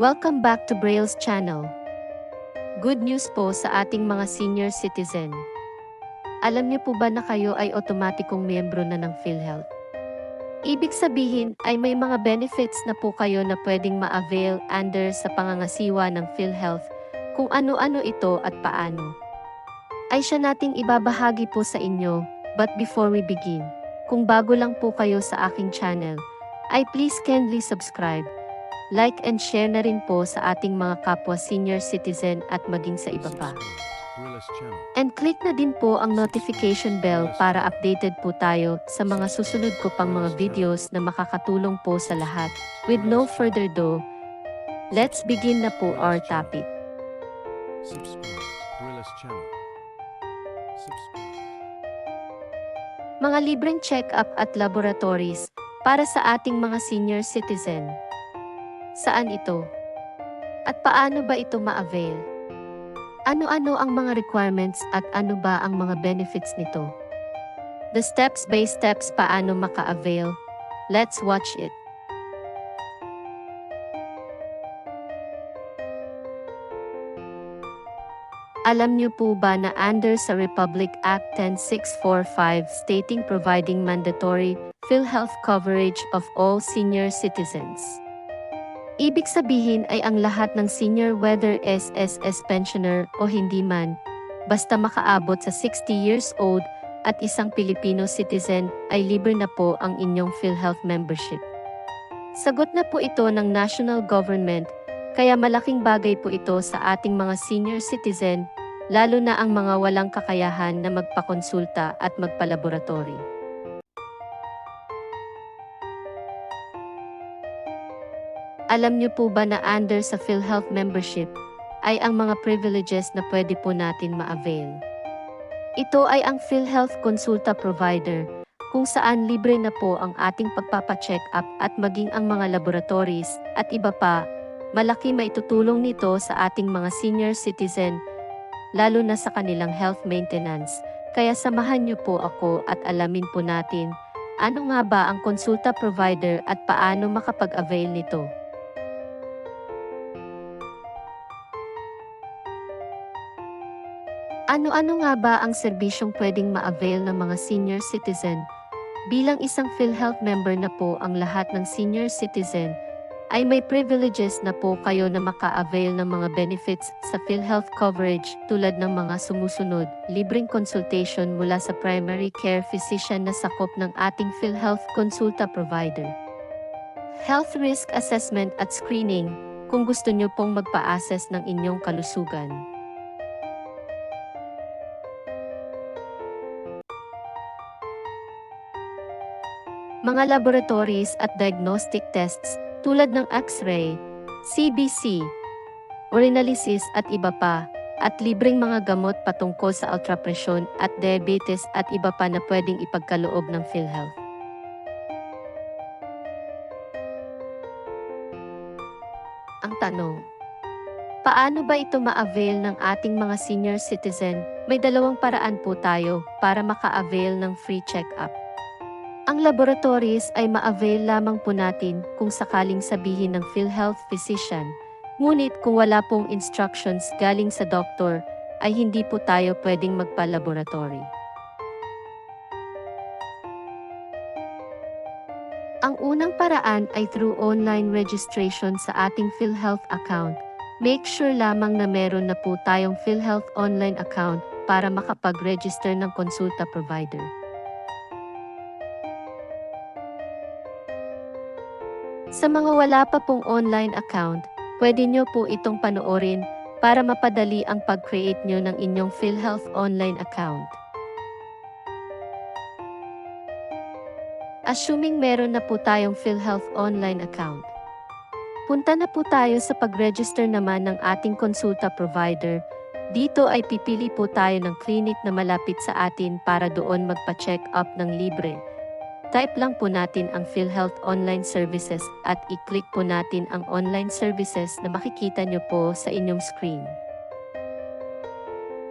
Welcome back to Braille's channel. Good news po sa ating mga senior citizen. Alam niyo po ba na kayo ay otomatikong miyembro na ng PhilHealth? Ibig sabihin ay may mga benefits na po kayo na pwedeng ma-avail under sa pangangasiwa ng PhilHealth kung ano-ano ito at paano. Ay siya nating ibabahagi po sa inyo, but before we begin, kung bago lang po kayo sa aking channel, ay please kindly subscribe, like and share na rin po sa ating mga kapwa senior citizen at maging sa iba pa. And click na din po ang notification bell para updated po tayo sa mga susunod ko pang mga videos na makakatulong po sa lahat. With no further ado, let's begin na po our topic. Mga libreng check-up at laboratories para sa ating mga senior citizen. Saan ito? At paano ba ito ma-avail? Ano-ano ang mga requirements at ano ba ang mga benefits nito? The steps by steps paano maka-avail? Let's watch it. Alam niyo po ba na under sa Republic Act 10645 stating providing mandatory PhilHealth coverage of all senior citizens? Ibig sabihin ay ang lahat ng senior whether SSS pensioner o hindi man, basta makaabot sa 60 years old at isang Filipino citizen ay libre na po ang inyong PhilHealth membership. Sagot na po ito ng national government kaya malaking bagay po ito sa ating mga senior citizen, lalo na ang mga walang kakayahan na magpakonsulta at magpalaboratory. Alam niyo po ba na under sa PhilHealth membership ay ang mga privileges na pwede po natin ma-avail? Ito ay ang PhilHealth Consulta Provider, kung saan libre na po ang ating pagpapacheck up at maging ang mga laboratories at iba pa malaki maitutulong nito sa ating mga senior citizen, lalo na sa kanilang health maintenance. Kaya samahan niyo po ako at alamin po natin, ano nga ba ang konsulta provider at paano makapag-avail nito. Ano-ano nga ba ang serbisyong pwedeng ma-avail ng mga senior citizen? Bilang isang PhilHealth member na po ang lahat ng senior citizen, ay may privileges na po kayo na maka-avail ng mga benefits sa PhilHealth coverage tulad ng mga sumusunod, libreng consultation mula sa primary care physician na sakop ng ating PhilHealth Consulta provider. Health risk assessment at screening kung gusto nyo pong magpa-assess ng inyong kalusugan. Mga laboratories at diagnostic tests tulad ng X-ray, CBC, urinalysis at iba pa, at libreng mga gamot patungkol sa ultrapresyon at diabetes at iba pa na pwedeng ipagkaloob ng PhilHealth. Ang tanong, paano ba ito ma-avail ng ating mga senior citizen? May dalawang paraan po tayo para maka-avail ng free check-up. Ang laboratories ay ma-avail lamang po natin kung sakaling sabihin ng PhilHealth physician. Ngunit kung wala pong instructions galing sa doktor, ay hindi po tayo pwedeng magpa-laboratory. Ang unang paraan ay through online registration sa ating PhilHealth account. Make sure lamang na meron na po tayong PhilHealth online account para makapag-register ng konsulta provider. Sa mga wala pa pong online account, pwede nyo po itong panoorin para mapadali ang pag-create nyo ng inyong PhilHealth online account. Assuming meron na po tayong PhilHealth online account. Punta na po tayo sa pag-register naman ng ating konsulta provider. Dito ay pipili po tayo ng clinic na malapit sa atin para doon magpa-check up ng libre. Type lang po natin ang PhilHealth Online Services at i-click po natin ang online services na makikita nyo po sa inyong screen.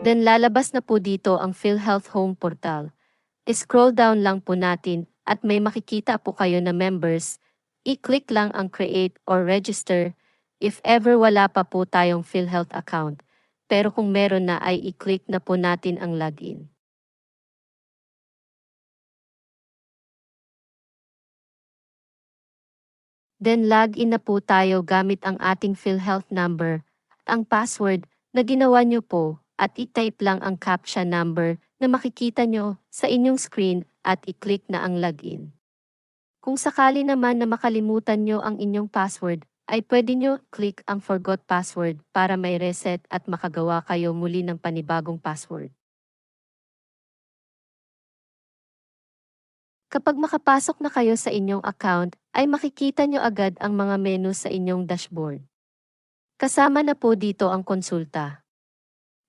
Then lalabas na po dito ang PhilHealth Home Portal. I-scroll down lang po natin at may makikita po kayo na members. i-click lang ang create or register if ever wala pa po tayong PhilHealth account. Pero kung meron na ay i-click na po natin ang login. Then log in na po tayo gamit ang ating PhilHealth number at ang password na ginawa nyo po at i-type lang ang CAPTCHA number na makikita nyo sa inyong screen at i-click na ang login. Kung sakali naman na makalimutan nyo ang inyong password, ay pwede nyo click ang forgot password para may reset at makagawa kayo muli ng panibagong password. Kapag makapasok na kayo sa inyong account, ay makikita nyo agad ang mga menu sa inyong dashboard. Kasama na po dito ang konsulta.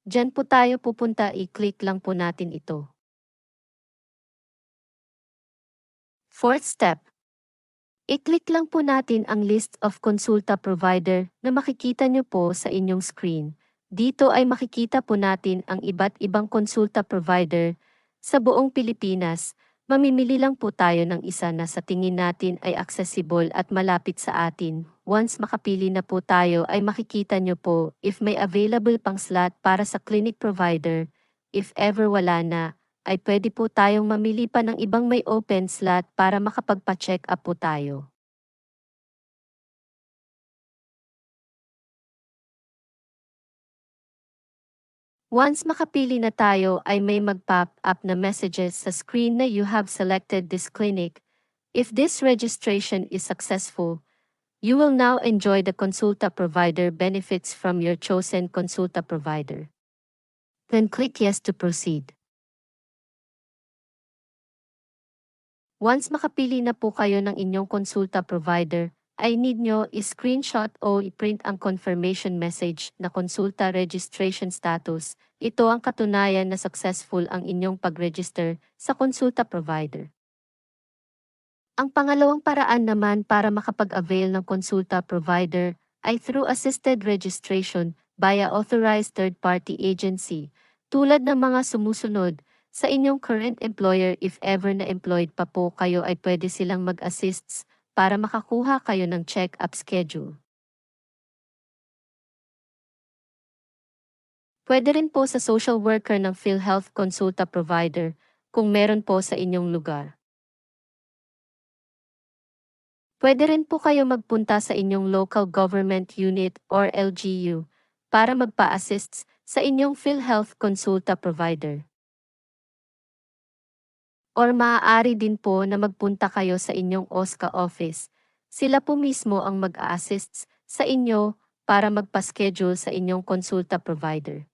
Diyan po tayo pupunta, i-click lang po natin ito. Fourth step. I-click lang po natin ang list of konsulta provider na makikita nyo po sa inyong screen. Dito ay makikita po natin ang iba't ibang konsulta provider sa buong Pilipinas. Mamimili lang po tayo ng isa na sa tingin natin ay accessible at malapit sa atin. Once makapili na po tayo ay makikita nyo po if may available pang slot para sa clinic provider. If ever wala na, ay pwede po tayong mamili pa ng ibang may open slot para makapagpa-check up po tayo. Once makapili na tayo ay may mag-pop up na messages sa screen na you have selected this clinic. If this registration is successful, you will now enjoy the consulta provider benefits from your chosen consulta provider. Then click yes to proceed. Once makapili na po kayo ng inyong konsulta provider, ay need nyo i-screenshot o i-print ang confirmation message na konsulta registration status. Ito ang katunayan na successful ang inyong pag-register sa konsulta provider. Ang pangalawang paraan naman para makapag-avail ng konsulta provider ay through assisted registration via authorized third-party agency, tulad ng mga sumusunod, sa inyong current employer if ever na employed pa po kayo ay pwede silang mag-assists para makakuha kayo ng check-up schedule. Pwede rin po sa social worker ng PhilHealth Consulta Provider kung meron po sa inyong lugar. Pwede rin po kayo magpunta sa inyong local government unit or LGU para magpa-assist sa inyong PhilHealth Consulta Provider. Or maaari din po na magpunta kayo sa inyong OSCA office. Sila po mismo ang mag-a-assist sa inyo para magpa-schedule sa inyong konsulta provider.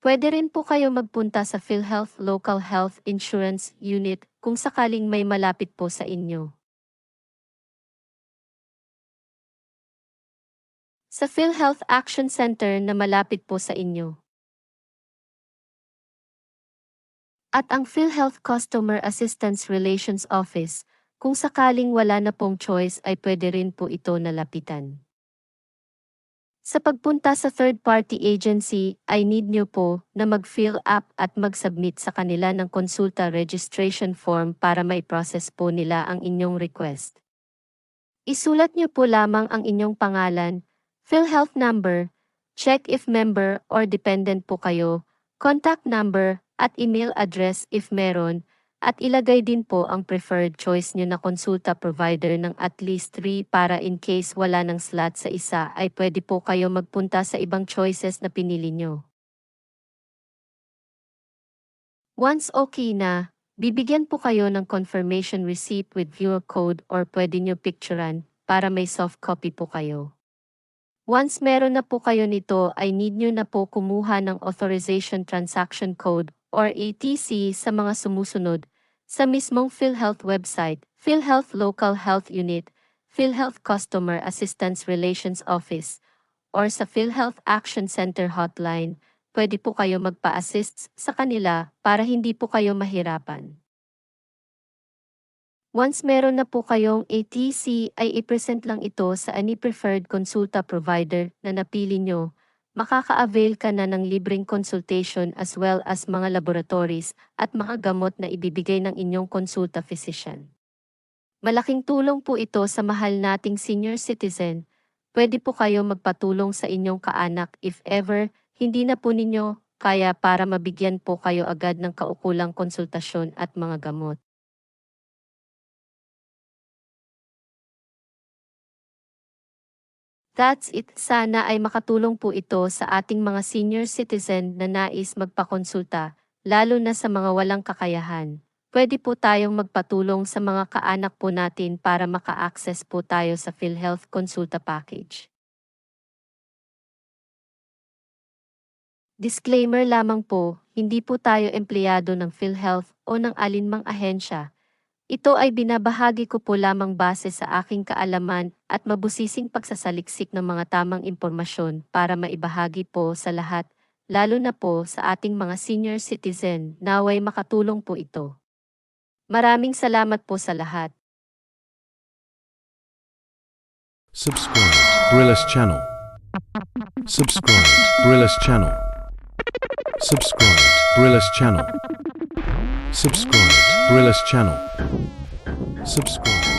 Pwede rin po kayo magpunta sa PhilHealth Local Health Insurance Unit kung sakaling may malapit po sa inyo. Sa PhilHealth Action Center na malapit po sa inyo. At ang PhilHealth Customer Assistance Relations Office, kung sakaling wala na pong choice ay pwede rin po ito nalapitan. Sa pagpunta sa third-party agency, ay need nyo po na mag-fill up at mag-submit sa kanila ng konsulta registration form para may process po nila ang inyong request. Isulat nyo po lamang ang inyong pangalan, PhilHealth number, check if member or dependent po kayo, contact number, at email address if meron, at ilagay din po ang preferred choice nyo na konsulta provider ng at least 3 para in case wala ng slot sa isa ay pwede po kayo magpunta sa ibang choices na pinili nyo. Once okay na, bibigyan po kayo ng confirmation receipt with viewer code or pwede nyo picturean para may soft copy po kayo. Once meron na po kayo nito ay need nyo na po kumuha ng authorization transaction code or ATC sa mga sumusunod sa mismong PhilHealth website, PhilHealth Local Health Unit, PhilHealth Customer Assistance Relations Office, or sa PhilHealth Action Center hotline, pwede po kayo magpa-assist sa kanila para hindi po kayo mahirapan. Once meron na po kayong ATC ay i-present lang ito sa any preferred consulta provider na napili nyo makaka-avail ka na ng libreng consultation as well as mga laboratories at mga gamot na ibibigay ng inyong konsulta physician. Malaking tulong po ito sa mahal nating senior citizen. Pwede po kayo magpatulong sa inyong kaanak if ever hindi na po ninyo kaya para mabigyan po kayo agad ng kaukulang konsultasyon at mga gamot. That's it. Sana ay makatulong po ito sa ating mga senior citizen na nais magpakonsulta, lalo na sa mga walang kakayahan. Pwede po tayong magpatulong sa mga kaanak po natin para maka-access po tayo sa PhilHealth Consulta Package. Disclaimer lamang po, hindi po tayo empleyado ng PhilHealth o ng alinmang ahensya. Ito ay binabahagi ko po lamang base sa aking kaalaman at mabusising pagsasaliksik ng mga tamang impormasyon para maibahagi po sa lahat, lalo na po sa ating mga senior citizen, naway makatulong po ito. Maraming salamat po sa lahat. Subscribe Brillis channel. Subscribe Brillis channel. Subscribe Brillis channel. Subscribe Brillis channel. Subscribe